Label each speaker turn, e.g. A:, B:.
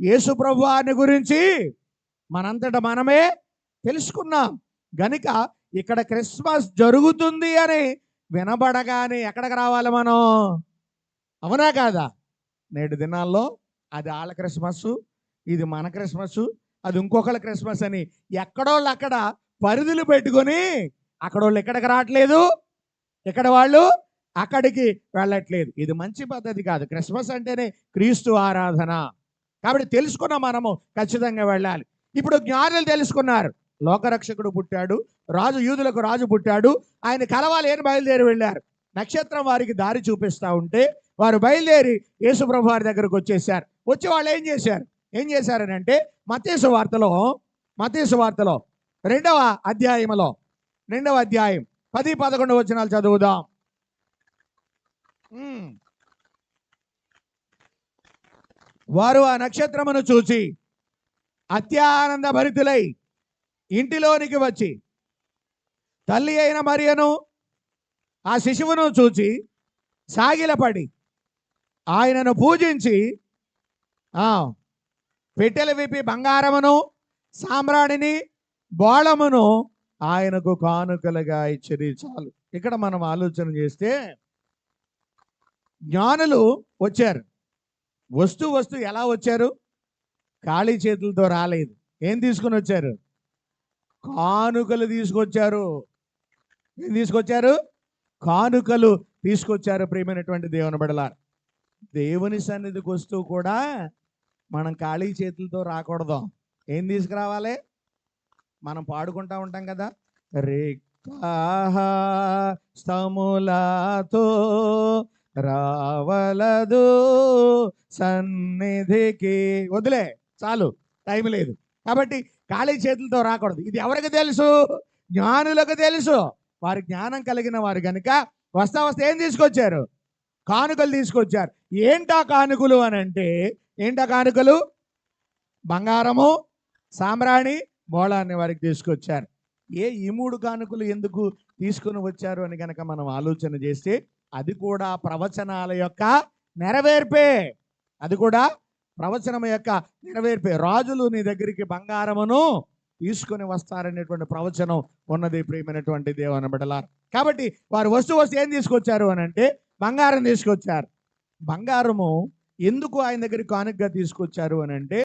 A: యేసు ప్రభువాని గురించి మనంతట మనమే తెలుసుకున్నాం. గనుక ఇక్కడ క్రిస్మస్ జరుగుతుంది అని వినబడగానే ఎక్కడికి రావాలి మనం? అవునా కాదా? నేటి దినాల్లో అది వాళ్ళ క్రిస్మస్ ఇది మన క్రిస్మస్ అది ఇంకొకళ్ళ క్రిస్మస్ అని ఎక్కడోళ్ళు అక్కడ పరిధులు పెట్టుకొని అక్కడోళ్ళు ఎక్కడికి రావట్లేదు? ఇక్కడ వాళ్ళు అక్కడికి వెళ్ళట్లేదు. ఇది మంచి పద్ధతి కాదు. క్రిస్మస్ అంటేనే క్రీస్తు ఆరాధన. కాబట్టి తెలుసుకున్న మనము ఖచ్చితంగా వెళ్ళాలి. ఇప్పుడు జ్ఞానులు తెలుసుకున్నారు. లోకరక్షకుడు పుట్టాడు రాజు యూదులకు రాజు పుట్టాడు ఆయన కలవాలి ఏం బయలుదేరి వెళ్ళారు. నక్షత్రం వారికి దారి చూపిస్తా ఉంటే వారు బయలుదేరి యేసుప్రభు వారి దగ్గరకు వచ్చేసారు వచ్చి వాళ్ళు ఏం చేశారు? ఏం చేశారని అంటే మతేసు వార్తలో మతేసు వార్తలో రెండవ అధ్యాయంలో రెండవ అధ్యాయం పది పదకొండు వచనాలు చదువుదాం. వారు ఆ నక్షత్రమును చూచి అత్యానంద భరితులై ఇంటిలోనికి వచ్చి తల్లి అయిన మరియను ఆ శిశువును చూచి సాగిలపడి ఆయనను పూజించి ఆ, పెట్టెలు విప్పి బంగారమును సామ్రాణిని బోళమును ఆయనకు కానుకలుగా ఇచ్చిరి చాలు. ఇక్కడ మనం ఆలోచన చేస్తే జ్ఞానులు వచ్చారు. వస్తూ వస్తూ ఎలా వచ్చారు? ఖాళీ చేతులతో రాలేదు. ఏం తీసుకుని వచ్చారు? కానుకలు తీసుకొచ్చారు. ఏం తీసుకొచ్చారు? కానుకలు తీసుకొచ్చారు ప్రియమైనటువంటి దేవుని బిడలారు. దేవుని సన్నిధికి వస్తూ కూడా మనం ఖాళీ చేతులతో రాకూడదు. ఏం తీసుకురావాలి? మనం పాడుకుంటా ఉంటాం కదా. స్తములతో రావలదు సన్నిధికి. వదిలే చాలు టైం లేదు. కాబట్టి ఖాళీ చేతులతో రాకూడదు. ఇది ఎవరికి తెలుసు? జ్ఞానులకు తెలుసు. వారి జ్ఞానం కలిగిన వారు కనుక వస్తా వస్తే ఏం తీసుకొచ్చారు? కానుకలు తీసుకొచ్చారు. ఏంటా కానుకలు అని అంటే ఏంటా కానుకలు? బంగారము సామ్రాణి బోళాన్ని వారికి తీసుకొచ్చారు. ఏ ఈ మూడు కానుకలు ఎందుకు తీసుకుని వచ్చారు అని కనుక మనం ఆలోచన చేస్తే అది కూడా ప్రవచనాల యొక్క నెరవేర్పే. అది కూడా ప్రవచనం యొక్క నెరవేర్పే. రాజులు నీ దగ్గరికి బంగారమును తీసుకొని వస్తారనేటువంటి ప్రవచనం ఉన్నది ప్రియమైనటువంటి దేవుని బిడలారు కాబట్టి వారు వస్తూ వస్తూ ఏం తీసుకొచ్చారు అని అంటే బంగారం తీసుకొచ్చారు. బంగారము ఎందుకు ఆయన దగ్గరికి కానుకగా తీసుకొచ్చారు అని అంటే